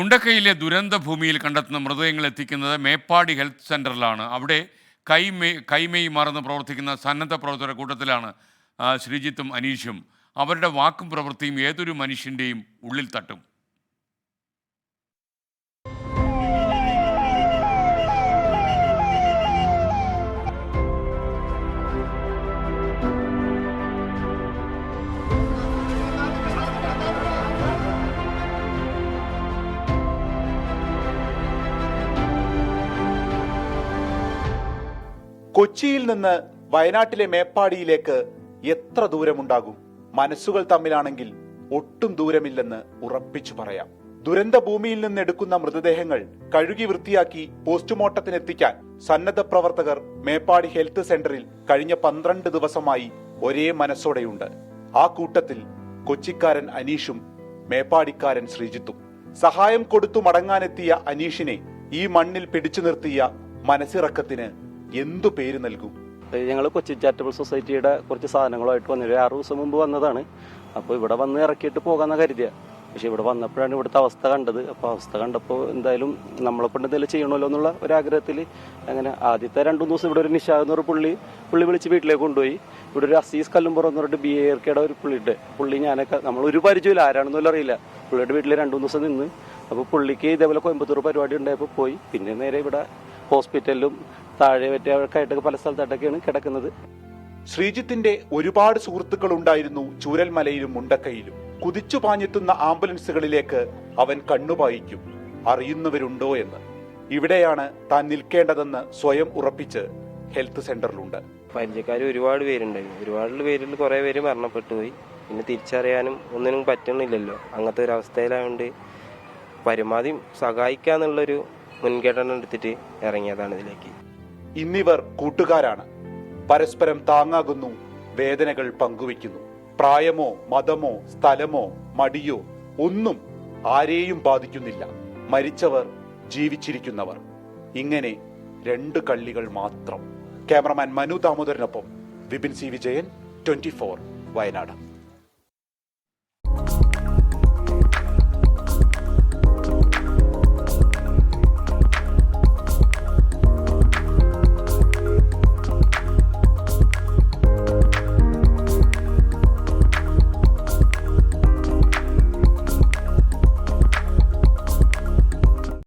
മുണ്ടക്കയിലെ ദുരന്ത ഭൂമിയിൽ കണ്ടെത്തുന്ന മൃതദേഹങ്ങൾ എത്തിക്കുന്നത് മേപ്പാടി ഹെൽത്ത് സെന്ററിലാണ് അവിടെ കൈമേ കൈമേയി മറന്ന് പ്രവർത്തിക്കുന്ന സന്നദ്ധ പ്രവർത്തകരുടെ കൂട്ടത്തിലാണ് ശ്രീജിത്തും അനീഷും. അവരുടെ വാക്കും പ്രവൃത്തിയും ഏതൊരു മനുഷ്യന്റെയും ഉള്ളിൽ തട്ടും. കൊച്ചിയിൽ നിന്ന് വയനാട്ടിലെ മേപ്പാടിയിലേക്ക് എത്ര ദൂരമുണ്ടാകും? മനസ്സുകൾ തമ്മിലാണെങ്കിൽ ഒട്ടും ദൂരമില്ലെന്ന് ഉറപ്പിച്ചു പറയാം. ദുരന്ത ഭൂമിയിൽ നിന്ന് എടുക്കുന്ന മൃതദേഹങ്ങൾ കഴുകി വൃത്തിയാക്കി പോസ്റ്റ്മോർട്ടത്തിനെത്തിക്കാൻ സന്നദ്ധ പ്രവർത്തകർ മേപ്പാടി ഹെൽത്ത് സെന്ററിൽ കഴിഞ്ഞ പന്ത്രണ്ട് ദിവസമായി ഒരേ മനസ്സോടെയുണ്ട്. ആ കൂട്ടത്തിൽ കൊച്ചിക്കാരൻ അനീഷും മേപ്പാടിക്കാരൻ ശ്രീജിത്തും. സഹായം കൊടുത്തു മടങ്ങാനെത്തിയ അനീഷിനെ ഈ മണ്ണിൽ പിടിച്ചു നിർത്തിയ മനസ്സിറക്കത്തിന് എന്തു പേര് നൽകും? ഞങ്ങൾ കൊച്ചി ചാരിറ്റബിൾ സൊസൈറ്റിയുടെ കുറച്ച് സാധനങ്ങളുമായിട്ട് വന്നിട്ട് ആറു ദിവസം മുമ്പ് വന്നതാണ്. അപ്പോൾ ഇവിടെ വന്ന് ഇറക്കിയിട്ട് പോകാമെന്ന് കരുതിയ. പക്ഷെ ഇവിടെ വന്നപ്പോഴാണ് ഇവിടുത്തെ അവസ്ഥ കണ്ടത്. അപ്പോൾ അവസ്ഥ കണ്ടപ്പോൾ എന്തായാലും നമ്മളെ കൊണ്ട് എന്തെങ്കിലും ചെയ്യണമല്ലോ എന്നുള്ള ഒരാഗ്രഹത്തിൽ അങ്ങനെ ആദ്യത്തെ രണ്ടു ദിവസം ഇവിടെ ഒരു എന്ന് പുള്ളി പുള്ളി വിളിച്ച് വീട്ടിലേക്ക് കൊണ്ടുപോയി. ഇവിടെ ഒരു അസീസ് കല്ലുംപുറം എന്ന് പറഞ്ഞിട്ട് ബി എ ഒരു പുള്ളിയുടെ പുള്ളി ഞാനൊക്കെ നമ്മൾ ഒരു പരിചയമില്ല ആരാണെന്നുള്ള അറിയില്ല. പുള്ളിയുടെ വീട്ടിൽ രണ്ടു ദിവസം നിന്ന്. അപ്പോൾ പുള്ളിക്ക് ഇതേപോലെ കോയമ്പത്തൂർ പരിപാടി ഉണ്ടായപ്പോൾ പോയി. പിന്നെ നേരെ ഇവിടെ ഹോസ്പിറ്റലിലും താഴെ പറ്റിയവർക്കായിട്ടൊക്കെ പല സ്ഥലത്തായിട്ടൊക്കെയാണ് കിടക്കുന്നത്. ശ്രീജിത്തിന്റെ ഒരുപാട് സുഹൃത്തുക്കൾ ഉണ്ടായിരുന്നു ചൂരൽമലയിലും മുണ്ടക്കയിലും. കുതിച്ചു പാഞ്ഞെത്തുന്ന ആംബുലൻസുകളിലേക്ക് അവൻ കണ്ണുപായിക്കും അറിയുന്നവരുണ്ടോ എന്ന്. ഇവിടെയാണ് താൻ നിൽക്കേണ്ടതെന്ന് സ്വയം ഉറപ്പിച്ച് ഹെൽത്ത് സെന്ററിലുണ്ട്. പരിചയക്കാർ ഒരുപാട് പേരുണ്ടായിരുന്നു. ഒരുപാട് പേരിൽ കുറെ പേര് മരണപ്പെട്ടു പോയി. പിന്നെ തിരിച്ചറിയാനും ഒന്നിനും പറ്റണില്ലല്ലോ. അങ്ങനത്തെ ഒരു അവസ്ഥയിലായതുകൊണ്ട് പരമാവധി സഹായിക്കാന്നുള്ളൊരു മുൻഗണന എടുത്തിട്ട് ഇറങ്ങിയതാണ് ഇതിലേക്ക്. ഇന്നിവർ കൂട്ടുകാരാണ്. പരസ്പരം താങ്ങാകുന്നു വേദനകൾ പങ്കുവയ്ക്കുന്നു. പ്രായമോ മതമോ സ്ഥലമോ മടിയോ ഒന്നും ആരെയും ബാധിക്കുന്നില്ല. മരിച്ചവർ ജീവിച്ചിരിക്കുന്നവർ. ഇങ്ങനെ രണ്ട് കള്ളികൾ മാത്രം. Cameraman Manu ദാമോദരനൊപ്പം Vipin C Vijayan twenty four Wayanad.